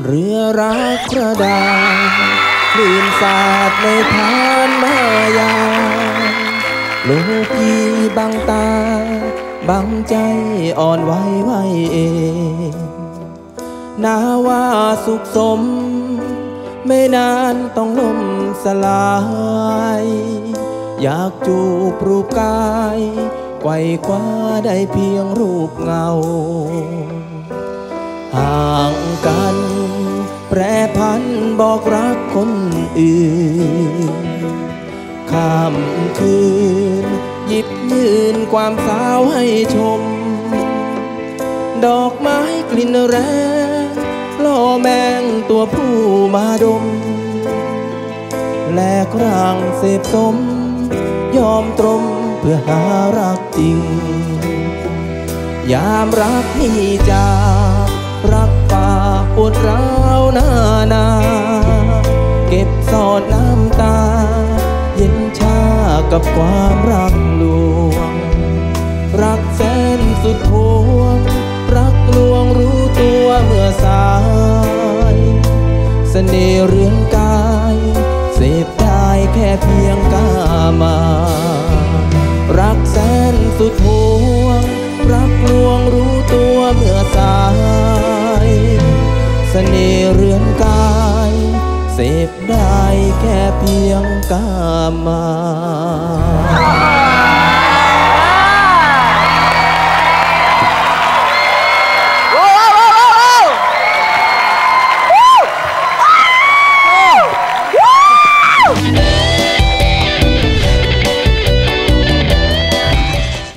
เรือรักกระดาคลื่นสาดในทานมายาโลกีบังตา บังใจอ่อนไหวไหวเองนาว่าสุขสม ไม่นานต้องล่มสลาย อยากจูบรูปกายไกวคว้าได้เพียงรูปเงา ห่างกัน บอกรักคนอื่นข้ามคืน หยิบยืนความสาวให้ชม ดอกไม้กลิ่นแรงล่อแมงตัวผู้มาดม แลกร่างเสพสม ยอมตรมเพื่อหารักจริง ยามรักพี่จากรักป่าปวดร้าวหน้านา สอดน้ำตา เย็นชากับความรักลวง รักแสนสุดพวง รักลวงรู้ตัวเมื่อสายสเสน่ห์เรือนกาย เสพได้แค่เพียงกามา รักแสนสุดพวง รักลวงรู้ตัวเมื่อสายสเสน่ห์เรือนกาย เสพได้ แค่เพียงกามา